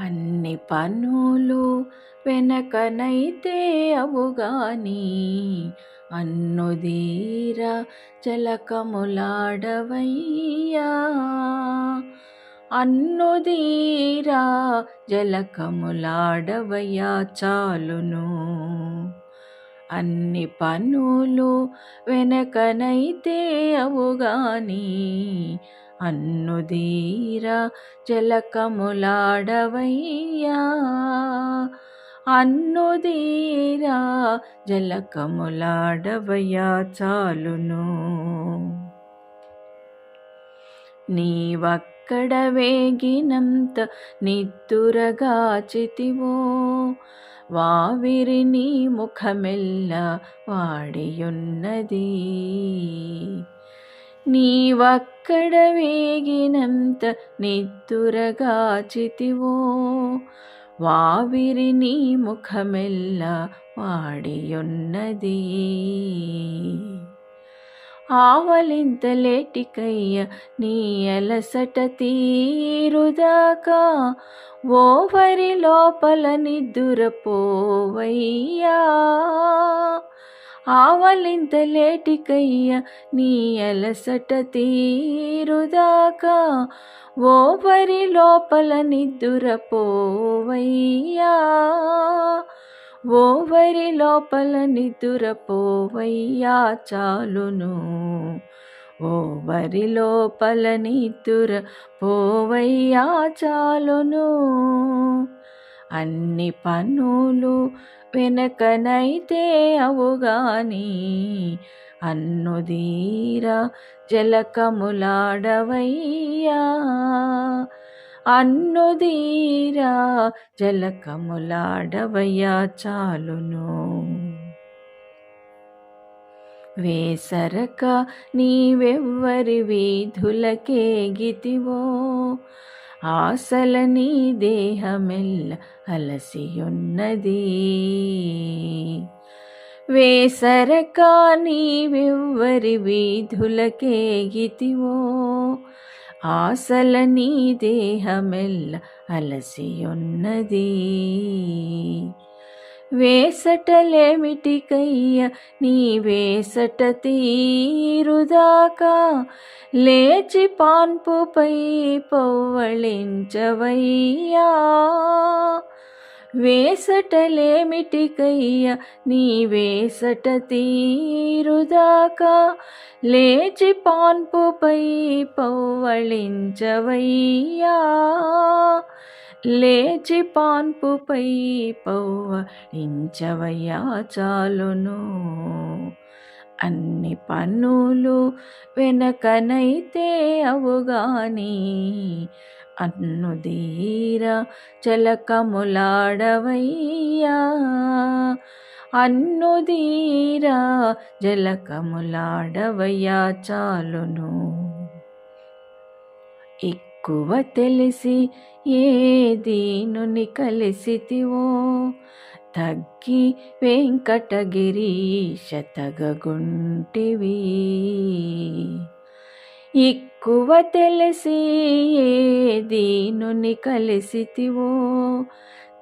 అన్ని పనులు వెనకనైతే అవుగాని అన్నుదీర జలకములాడవయ్యా. అన్నుదీరా జలకములాడవయ్యా చాలును. అన్ని పనులు వెనకనైతే అవుగాని అన్నుదీరా జలకములాడవయ్యా. అన్నుదీరా జలకములాడవయ్యా చాలును. నీవక్కడ వేగినంత నిత్తురగాచితివో వావిరి నీ ముఖమెల్ల వాడియున్నది. నీవక్కడ వేగినంత నిత్తురగాచితివో వావిరి నీ ముఖమెల్ల వాడియున్నది. ఆవలింతలేటికయ్య నీ అలసట తీరుదాకా. ఓవరి లోపల నిద్దురపోవయ్యా. ఆవలింత లేటికయ్య నీ అలసట తీరుదాకా. ఓవరి లోపల నిద్దురపోవయ్యా. ఓవరి లోపల నిద్దురపోవయ్యా చాలును. ఓవరి లోపల నిద్దుర పోవయ్యా చాలును. అన్ని పనులు వెనకనైతే అవుగాని. అన్నుదీర జలకములాడవయ్యా. అన్నుదీరా జలకములాడవయ్యా చాలును. వేసరక నీవెవ్వరి వీధులకేగితివో ఆశల నీ దేహమెల్ల అలసియున్నది. వేసరక వీధులకే వీధులకేగితివో ఆశల నీ దేహమెల్ల అలసియున్నది. వేసటలేమిటికయ్య? నీ వేసట తీరుదాకా. లేచి పాన్పుపై పౌవళించవయ్యా వేసటలేమిటికయ్య? నీ వేసట తీరుదాకా. లేచి పాన్పుపై పౌవళించవయ్యా లేచి పాన్పుపై పౌవళించవయ్యా చాలును. అన్ని పన్నులు వెనకనైతే అవుగాని అన్నుదీర చలకములాడవయ్యా అన్నుదీర జలకములాడవయ్యా చాలును. ఎక్కువ తెలిసి ఏ దీనుని కలిసితివో? తగ్గి వెంకటగిరీశ తగగుంటివి. ఎక్కువ తెలిసి ఏ దీనుని కలిసితివో?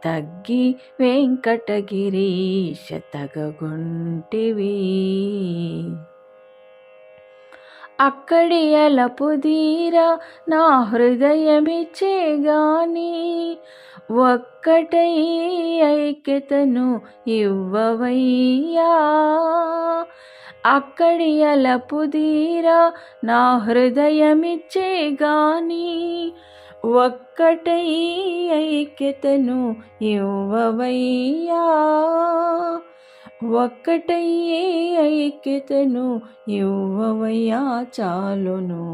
తగ్గి వెంకటగిరీశ తగగుంటివి. అక్కడి అలపుదీరా నా హృదయమిచ్చే గాని ఒక్కటై ఐక్యతను ఇవ్వవయ్యా. అక్కడి అలపుదీరా నా హృదయమిచ్చే గాని ఒక్కటై ఐక్యతను ఇవ్వవయ్యా. ఒక్కటయ్యే ఐక్యతను ఇవ్వవయ్యా చాలును.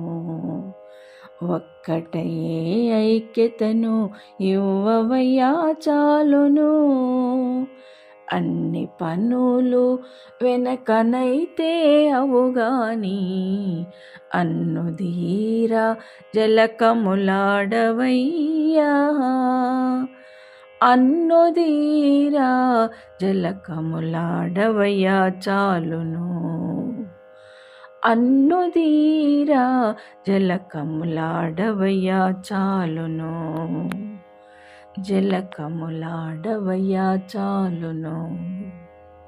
ఒక్కటయ్యే ఐక్యతను ఇవ్వవయ్యా చాలును. అన్ని పనులు వెనకనైతే అవుగాని అన్నుదీర జలకములాడవయ్యా. అన్నుదీరా జలకములాడవయ్యా చాలును. అన్నుదీరా జలకములాడవయ్యా చాలును. జలకములాడవయ్యా చాలును.